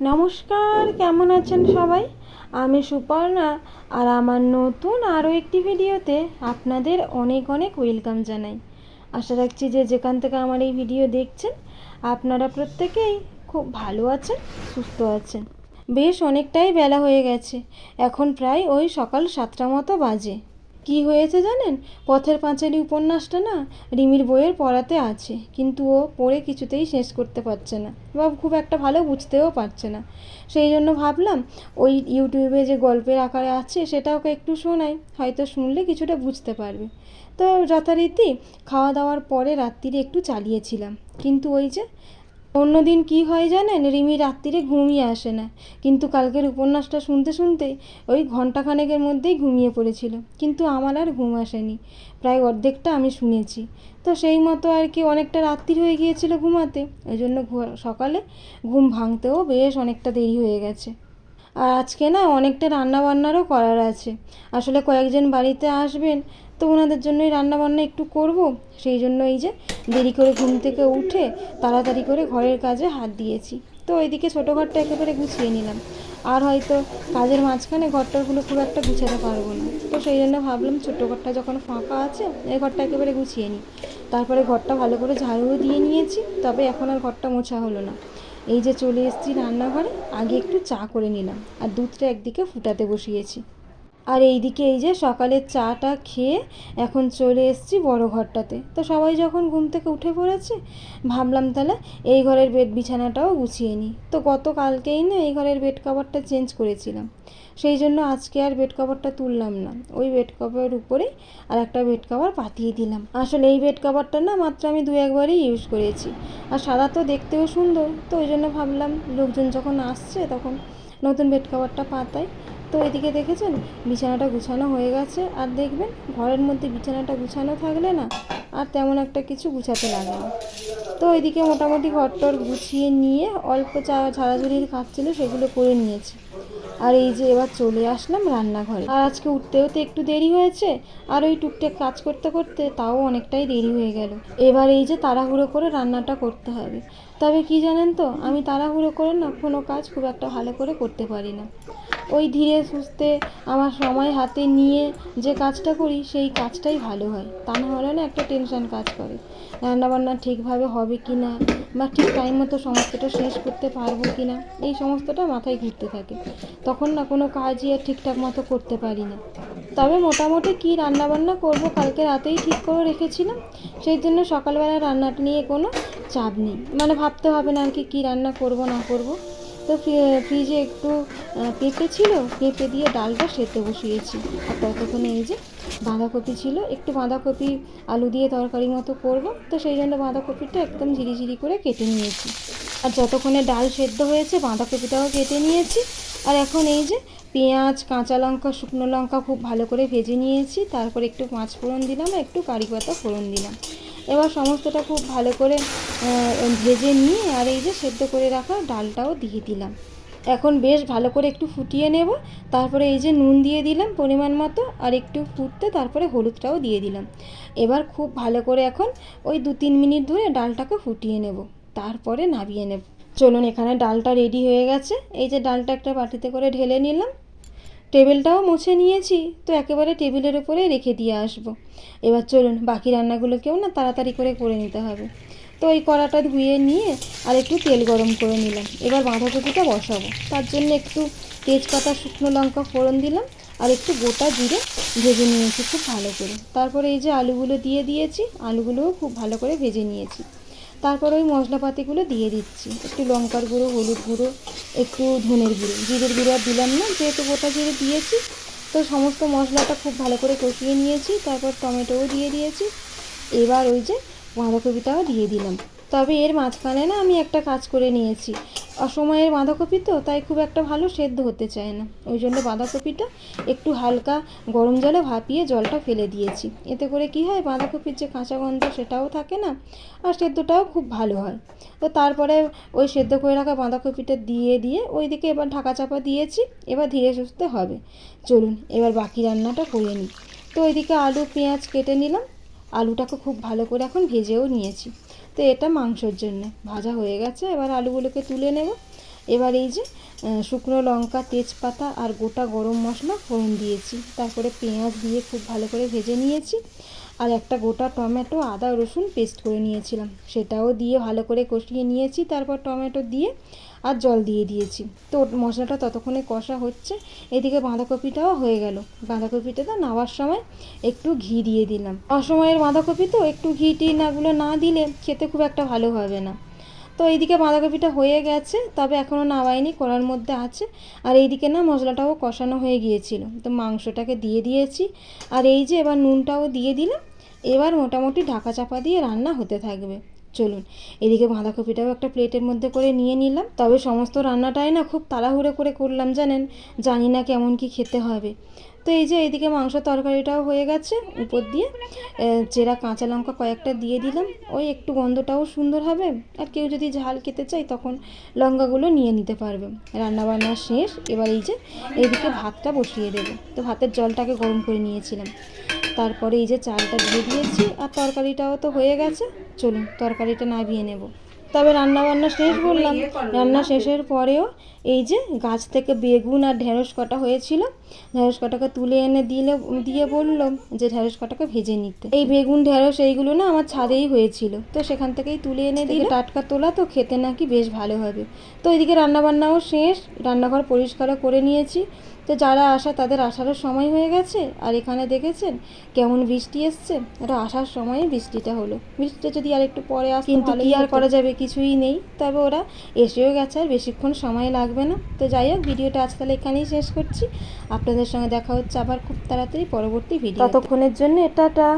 নমস্কার, কেমন আছেন সবাই? আমি সুপর্ণা আর আমার নতুন আরও একটি ভিডিওতে আপনাদের অনেক অনেক ওয়েলকাম জানাই। আশা রাখছি যে যেখান থেকে আমার এই ভিডিও দেখছেন, আপনারা প্রত্যেকেই খুব ভালো আছেন, সুস্থ আছেন। বেশ অনেকটাই বেলা হয়ে গেছে, এখন প্রায় ওই সকাল সাতটা মতো বাজে। কি হয়েছে জানেন? পথের পাঁচালী উপন্যাসটা না রিমির বইয়ের পড়াতে আছে, কিন্তু ও পড়ে কিছুতেই শেষ করতে পারছে না বা খুব একটা ভালো বুঝতেও পারছে না। সেই জন্য ভাবলাম, ওই ইউটিউবে যে গল্পের আকারে আছে সেটা ওকে একটু শোনাই, হয়তো শুনলে কিছুটা বুঝতে পারবে। তো যথারীতি খাওয়া দাওয়ার পরে রাত্রিরে একটু চালিয়েছিলাম, কিন্তু ওই যে অন্যদিন কি হয় জানেন? রিমি রাত্রিরে ঘুমিয়ে আসে না। কিন্তু কালকের উপন্যাসটা শুনতে শুনতে ওই ঘণ্টাখানেকের মধ্যেই ঘুমিয়ে পড়েছিল। কিন্তু আমার আর ঘুম আসেনি। প্রায় অর্ধেকটা আমি শুনেছি। তো সেই মতো আর কি অনেকটা রাত্রি হয়ে গিয়েছিল ঘুমাতে। ওই জন্য সকালে ঘুম ভাঙতেও বেশ অনেকটা দেরি হয়ে গেছে। আর আজকে না অনেকটা রান্না বান্নারও করার আছে। আসলে কয়েকজন বাড়িতে আসবেন, তো ওনাদের জন্যই রান্না বান্না একটু করব। সেই জন্য এই যে দেরি করে ঘুম থেকে উঠে তাড়াতাড়ি করে ঘরের কাজে হাত দিয়েছি। তো ওইদিকে ছোটো ঘরটা একেবারে গুছিয়ে নিলাম। আর হয়তো কাজের মাঝখানে ঘরটারগুলো খুব একটা গুছাতে পারব না। তো সেই জন্য ভাবলাম ছোটো ঘরটা যখন ফাঁকা আছে, এই ঘরটা একেবারে গুছিয়ে নিই। তারপরে ঘরটা ভালো করে ঝাড়ুও দিয়ে নিয়েছি, তবে এখন আর ঘরটা মোছা হলো না। এই যে চলে এসেছি রান্নাঘরে, আগে একটু চা করে নিলাম। আর দুধটা একদিকে ফুটাতে বসিয়েছি। আর এইদিকে এই যে সকালের চাটা খেয়ে এখন চলে এসেছি বড় ঘরটাতে। তো সবাই যখন ঘুম থেকে উঠে পড়েছে, ভাবলাম তাহলে এই ঘরের বেড বিছানাটাও গুছিয়ে নিই। তো গতকালকেই না এই ঘরের বেড কভারটা চেঞ্জ করেছিলাম। সেই জন্য আজকে আর বেড কভারটা তুললাম না। ওই বেড কভারের উপরেই আর একটা বেড কভার পাতিয়ে দিলাম। আসলে এই বেড কভারটা না মাত্র আমি দু একবারই ইউজ করেছি। আর সাদা তো দেখতেও সুন্দর। তো ওই জন্য ভাবলাম লোকজন যখন আসছে তখন নতুন বেড কভারটা পাতাই। তো এদিকে দেখেছেন, বিছানাটা গুছানো হয়ে গেছে। আর দেখবেন, ঘরের মধ্যে বিছানাটা গুছানো থাকলে না, আর তেমন একটা কিছু গুছাতে লাগে না। তো এদিকে মোটামুটি ঘরটর গুছিয়ে নিয়ে অল্প চা, ঝাড়াঝুড়ির কাজ ছিল, সেগুলো করে নিয়েছি। আর এই যে এবার চলে আসলাম রান্নাঘরে। আর আজকে উঠতেও তো একটু দেরি হয়েছে, আর ওই টুকটাক কাজ করতে করতে তাও অনেকটাই দেরি হয়ে গেল। এবার এই যে তাড়াহুড়ো করে রান্নাটা করতে হবে। তবে কি জানেন তো, আমি তাড়াহুড়ো করে না কোনো কাজ খুব একটা ভালো করে করতে পারি না। ওই ধীরে সুস্থে আমার সময় হাতে নিয়ে যে কাজটা করি, সেই কাজটাই ভালো হয়। তা না হলে না একটা টেনশন কাজ করে। রান্নাবান্না ঠিকভাবে হবে কি না বা ঠিক টাইম মতো সমস্তটা শেষ করতে পারব কি না, এই সমস্তটা মাথায় ঘুরতে থাকে। তখন না কোনো কাজই আর ঠিকঠাক মতো করতে পারি না। তবে মোটামুটি কী রান্নাবান্না করব কালকে রাতেই ঠিক করে রেখেছিলাম, সেই জন্য সকালবেলা রান্নাটা নিয়ে কোনো চাপ নেই। মানে ভাবতে হবে না আর কি, কী রান্না করব না করব। তো ফ্রি- ফ্রিজে একটু পেঁপে ছিল, পেঁপে দিয়ে ডালটা সেদ্ধ বসিয়েছি। আর ততক্ষণে এই যে বাঁধাকপি ছিল, একটু বাঁধাকপি আলু দিয়ে তরকারি মতো করব, তো সেই জন্য বাঁধাকপিটা একদম ঝিরিঝিরি করে কেটে নিয়েছি। আর যতক্ষণে ডাল সেদ্ধ হয়েছে, বাঁধাকপিটাও কেটে নিয়েছি। আর এখন এই যে পেঁয়াজ, কাঁচা লঙ্কা, শুকনো লঙ্কা খুব ভালো করে ভেজে নিয়েছি। তারপর একটু পাঁচ ফোড়ন দিলাম, একটু কারি পাতা ফোড়ন দিলাম। এবার সমস্তটা খুব ভালো করে ভেজে নিয়ে আর এই যে সেদ্ধ করে রাখা ডালটাও দিয়ে দিলাম। এখন বেশ ভালো করে একটু ফুটিয়ে নেব, তারপরে এই যে নুন দিয়ে দিলাম পরিমাণ মতো আর একটু ফুটতে তারপরে হলুদটাও দিয়ে দিলাম। এবার খুব ভালো করে এখন ওই দু তিন মিনিট ধরে ডালটাকে ফুটিয়ে নেব, তারপরে নামিয়ে নেব। চলুন এখানে ডালটা রেডি হয়ে গেছে। এই যে ডালটা একটা বাটিতে করে ঢেলে নিলাম। টেবিলটাও মুছে নিয়েছি, তো একেবারে টেবিলের উপরে রেখে দিয়ে আসব। এবার চলুন, বাকি রান্নাগুলোকেও না তাড়াতাড়ি করে করে নিতে হবে। তো ওই কড়াটা ধুয়ে নিয়ে আর একটু তেল গরম করে নিলাম। এবার বাঁধাকপিটা বসাবো। তার জন্য একটু তেজপাতা, শুকনো লঙ্কা ফোড়ন দিলাম আর একটু গোটা জিরে ভেজে নিয়েছি খুব ভালো করে। তারপরে এই যে আলুগুলো দিয়ে দিয়েছি, আলুগুলোও খুব ভালো করে ভেজে নিয়েছি। তারপর ওই মশলাপাতিগুলো দিয়ে দিচ্ছি। একটু লঙ্কার গুঁড়ো, হলুদ গুঁড়ো, একটু ধনের গুঁড়ো। জিরের গুঁড়ো আর দিলাম না, যেহেতু গোটা জিরে দিয়েছি, তো সমস্ত মশলাটা খুব ভালো করে কষিয়ে নিয়েছি, তারপর টমেটোও দিয়ে দিয়েছি। এবার ওই যে বাঁধাকপিটাও দিয়ে দিলাম। তবে এর মাঝখানে না আমি একটা কাজ করে নিয়েছি। অসময়ের বাঁধাকপি তো, তাই খুব একটা ভালো সেদ্ধ হতে চায় না। ওই জন্য বাঁধাকপিটা একটু হালকা গরম জলে ভাপিয়ে জলটা ফেলে দিয়েছি। এতে করে কি হয়, বাঁধাকপির যে কাঁচা গন্ধ সেটাও থাকে না, আর সেদ্ধটাও খুব ভালো হয়। তো তারপরে ওই সেদ্ধ করে রাখা বাঁধাকপিটা দিয়ে দিয়ে ওই দিকে এবার ঢাকা চাপা দিয়েছি, এবার ধীরে সুস্থে হবে। চলুন, এবার বাকি রান্নাটা করে নিই। তো ওইদিকে আলু, পেঁয়াজ কেটে নিলাম। আলুটাকে খুব ভালো করে এখন ভেজেও নিয়েছি। তো এটা মাংসর জন্য। ভাজা হয়ে গেছে, এবার আলুগুলোকে তুলে নেব। এবার এই যে শুকনো লঙ্কা, তেজপাতা আর গোটা গরম মশলা ফোড়ন দিয়েছি। তারপরে পেঁয়াজ দিয়ে খুব ভালো করে ভেজে নিয়েছি। আর একটা গোটা টমেটো, আদা, রসুন পেস্ট করে নিয়েছিলাম। সেটাও দিয়ে ভালো করে কষিয়ে নিয়েছি, তারপর টমেটো দিয়ে আর জল দিয়ে দিয়েছি। তো মশলাটা ততক্ষণে কষা হচ্ছে, এদিকে বাঁধাকপিটাও হয়ে গেল। বাঁধাকপিটা তো নাওয়ার সময় একটু ঘি দিয়ে দিলাম। অসময়ের বাঁধাকপি তো একটু ঘি টি নাগুলো না দিলে খেতে খুব একটা ভালো হবে না। তো এইদিকে বাঁধাকপিটা হয়ে গেছে, তবে এখনও নামাইনি কড়ার মধ্যে আছে। আর এইদিকে না মশলাটাও কষানো হয়ে গিয়েছিল, তো মাংসটাকে দিয়ে দিয়েছি। আর এই যে এবার নুনটাও দিয়ে দিলাম, এবার মোটামুটি ঢাকা চাপা দিয়ে রান্না হতে থাকবে। চলুন এদিকে বাঁধাকপিটাও একটা প্লেটের মধ্যে করে নিয়ে নিলাম, তবে সমস্ত রান্নাটাই না খুব তাড়াহুড়ো করে করলাম জানেন, জানি না কেমন কি খেতে হবে। তো এই যে এইদিকে মাংস তরকারিটাও হয়ে গেছে উপর দিয়ে। চেরা কাঁচা লঙ্কা কয়েকটা দিয়ে দিলাম। ওই একটু গন্ধটাও সুন্দর হবে। আর কেউ যদি ঝাল খেতে চায় তখন লঙ্কাগুলো নিয়ে নিতে পারবে। রান্না বান্না শেষ। এবার এই যে এইদিকে ভাতটা বসিয়ে দেবো। তো ভাতের জলটাকে গরম করে নিয়েছিলাম। তারপরে এই যে চালটা দিয়ে দিয়েছি। আর তরকারিটাও তো হয়ে গেছে। চলুন তরকারিটা নামিয়ে নেব। তবে রান্না বান্না শেষ বললাম। রান্না শেষের পরেও এই যে গাছ থেকে বেগুন আর ঢেঁড়স কটা হয়েছিল ঢেঁড়স কটাকে তুলে এনে দিলে দিয়ে বলল যে ঢেঁড়স কটাকে ভেজে নিতে। এই বেগুন ঢেঁড়স এইগুলো না আমার ছাদেই হয়েছিল। তো সেখান থেকেই তুলে এনে দিয়ে টাটকা তোলা তো খেতে নাকি বেশ ভালো হবে। তো এদিকে রান্নাবান্নাও শেষ রান্নাঘর পরিষ্কারও করে নিয়েছি। তো যারা আসা তাদের আসারও সময় হয়ে গেছে। আর এখানে দেখেছেন কেমন বৃষ্টি এসছে? এটা আসার সময়ে বৃষ্টিটা হলো। বৃষ্টিটা যদি আর একটু পরে আসে কিন্তু কি আর করা যাবে? কিছুই নেই। তবে ওরা এসেও গেছে আর বেশিক্ষণ সময় লাগবে না। তো যাই হোক ভিডিওটা আজ তাহলে এখানেই শেষ করছি। আপনাদের সঙ্গে দেখা হচ্ছে আবার খুব তাড়াতাড়ি পরবর্তী ভিডিও ততক্ষণের জন্য টাটা।